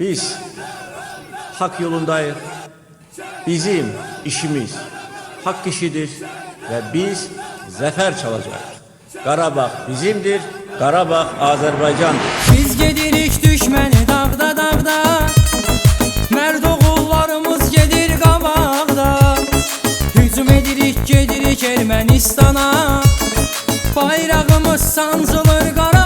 Biz hak yolundayız. Bizim işimiz hak işidir ve biz zafer çalacağız. Qarabağ bizimdir, Qarabağ Azərbaycandır. Biz gedirik düşməni dağda dağda Mərd oğullarımız gedir qabaqda Hücum edirik gedirik Ermənistana Bayrağımız sancılır Qarabağda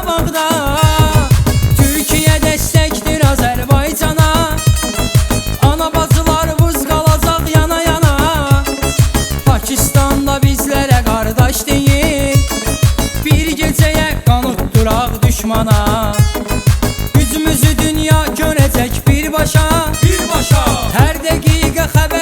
düşmana. Gücümüzü dünya görəcək birbaşa Birbaşa Hər dəqiqə xəbər gözləyirik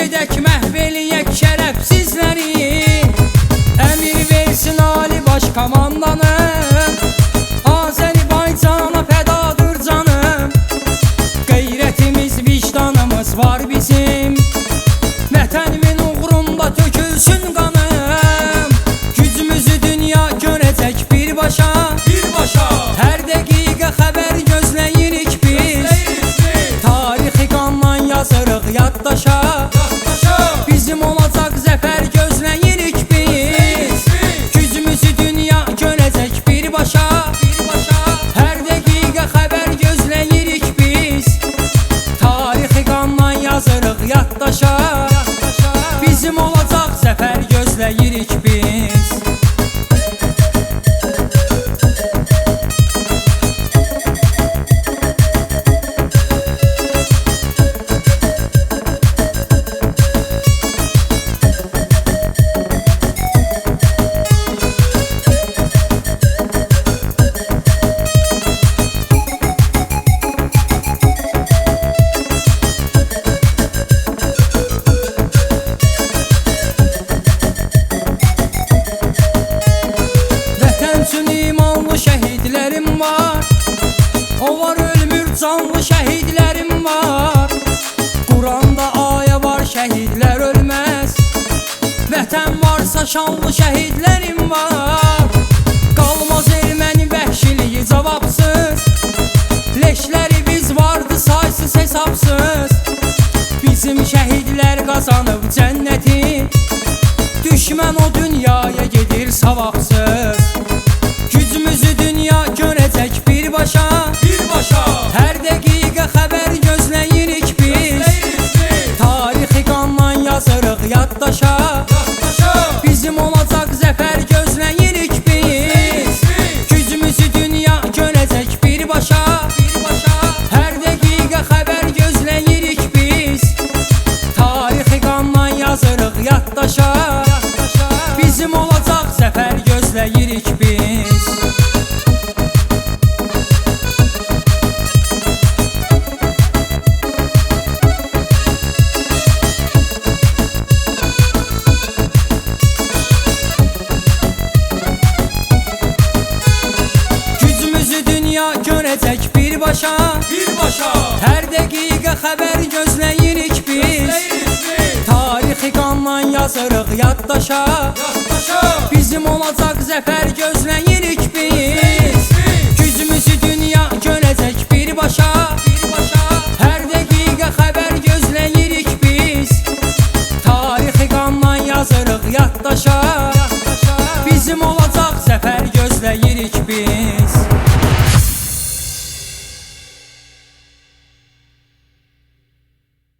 Gedək məhv eləyək şərəfsizləri Əmir versin Ali Baş komandanım Azərbaycana fədadır canım Qeyrətimiz, vicdanımız var bizim. Vətənimin uğrunda tökülsün qanım Gücümüzü dünya görəcək birbaşa Birbaşa Hər dəqiqə xəbər gözləyirik biz. Tarixi qanla yazırıq Yaddaşa Bizim olacaq zəfər gözləyirik biz. Gücümüzü dünya görəcək birbaşa Hər dəqiqə xəbər gözləyirik biz. Tarixi qanla yazırıq yaddaşa. Bizim olacaq zəfər gözləyirik biz şəhidlərim var. Onlar ölmür canlı şəhidlərim var. Quranda aya var şəhidlər ölməz Vətən varsa şanlı şəhidlərim var. Qalmaz erməni vəhşiliyi cavabsız Leşləri biz vardı saysız hesabsız Bizim şəhidlər qazanıb cənnəti Düşmən o dünyaya gedir savaqsız Birbaşa görəcək birbaşa Birbaşa Hər dəqiqə xəbər gözləyirik biz. Tarixi qanla yazırıq yaddaşa. Yaddaşa. Bizim olacaq zəfər gözləyirik biz